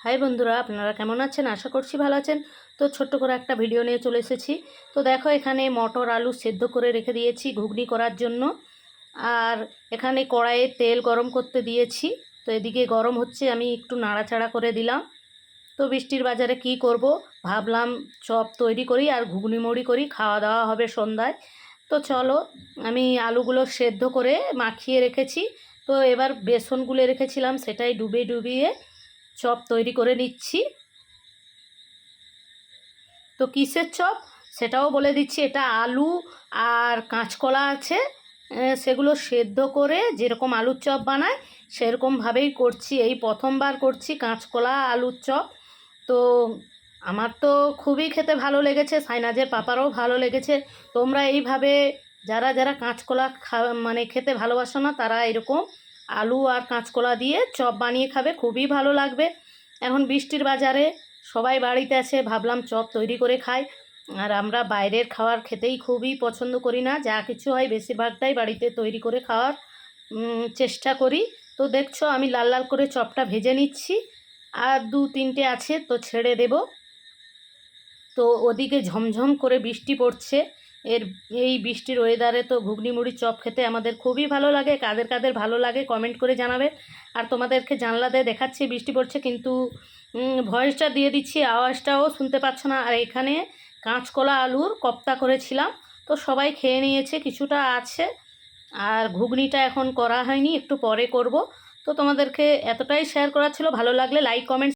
High বন্ধুরা, আপনারা কেমন আছেন? আশা করছি ভালো আছেন। তো ছোট্ট করে একটা ভিডিও নিয়ে চলে এসেছি। তো দেখো, এখানে মটর আলু সেদ্ধ করে রেখে দিয়েছি ঘুগনি করার জন্য। আর এখানে কড়াইয়ে তেল গরম করতে দিয়েছি। তো এদিকে গরম হচ্ছে, আমি একটু নাড়াচাড়া করে দিলাম। তো বৃষ্টির বাজারে কি করব? ভাবলাম চপ তৈরি করি আর ঘুগনি মুড়ি করি, খাওয়া দাওয়া হবে সন্ধ্যায়। তো চলো, আমি আলুগুলো সেদ্ধ করে মাখিয়ে রেখেছি। তো এবার বেসন গুলে রেখেছিলাম, সেটাই ডুবিয়ে ডুবিয়ে চপ তৈরি করে নিচ্ছি। তো কিসের চপ? সেটাও বলে দিচ্ছি, এটা আলু আর কাঁচকলা আছে। সেগুলো সেদ্ধ করে যেরকম আলুর চপ বানায় সেরকমভাবেই করছি। এই প্রথমবার করছি কাঁচকলা আলুর চপ। তো আমার তো খুবই খেতে ভালো লেগেছে, সাইনাজের পাপারও ভালো লেগেছে। তোমরা এইভাবে যারা যারা কাঁচকলা খা মানে খেতে ভালোবাসো না, তারা এরকম আলু আর কাঁচকলা দিয়ে চপ বানিয়ে খাবে, খুবই ভালো লাগবে। এখন বৃষ্টির বাজারে সবাই বাড়িতে আছে, ভাবলাম চপ তৈরি করে খাই। আর আমরা বাইরের খাবার খেতেই খুবই পছন্দ করি না, যা কিছু হয় বেশিরভাগটাই বাড়িতে তৈরি করে খাওয়ার চেষ্টা করি। তো দেখছ, আমি লাল লাল করে চপটা ভেজে নিচ্ছি। আর দু তিনটে আছে, তো ছেড়ে দেব। তো ওদিকে ঝমঝম করে বৃষ্টি পড়ছে। এর, এই বৃষ্টির ওয়েদারে তো ঘুগনি মুড়ি চপ খেতে আমাদের খুবই ভালো লাগে। কাদের কাদের ভালো লাগে কমেন্ট করে জানাবে আর তোমাদেরকে জানলা জানলাতে দেখাচ্ছি, বৃষ্টি পড়ছে কিন্তু ভয়েসটা দিয়ে দিচ্ছি, আওয়াজটাও শুনতে পাচ্ছ না। আর এখানে কাঁচকলা আলুর কপ্তা করেছিলাম। তো সবাই খেয়ে নিয়েছে, কিছুটা আছে। আর ঘুগনিটা এখন করা হয়নি, একটু পরে করব। তো তোমাদেরকে এতটাই শেয়ার করা ছিল, ভালো লাগলে লাইক কমেন্ট